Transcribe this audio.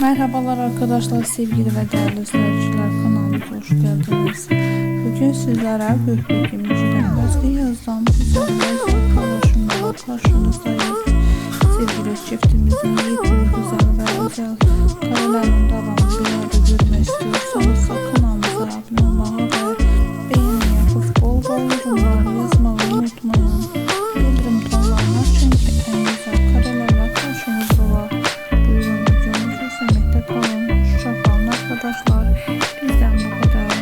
Merhabalar arkadaşlar, sevgili ve değerli seyirciler kanalımıza hoş geldiniz. Bugün sizlere Gökbek İmici'den Özge Yazdan güzel paylaşımlarla karşınızdayız. Sevgili çiftimizin yetili güzel ve özel karelerin devamı bir arada görmek istiyorsanız arkadaşlar. Bizden bu kadar.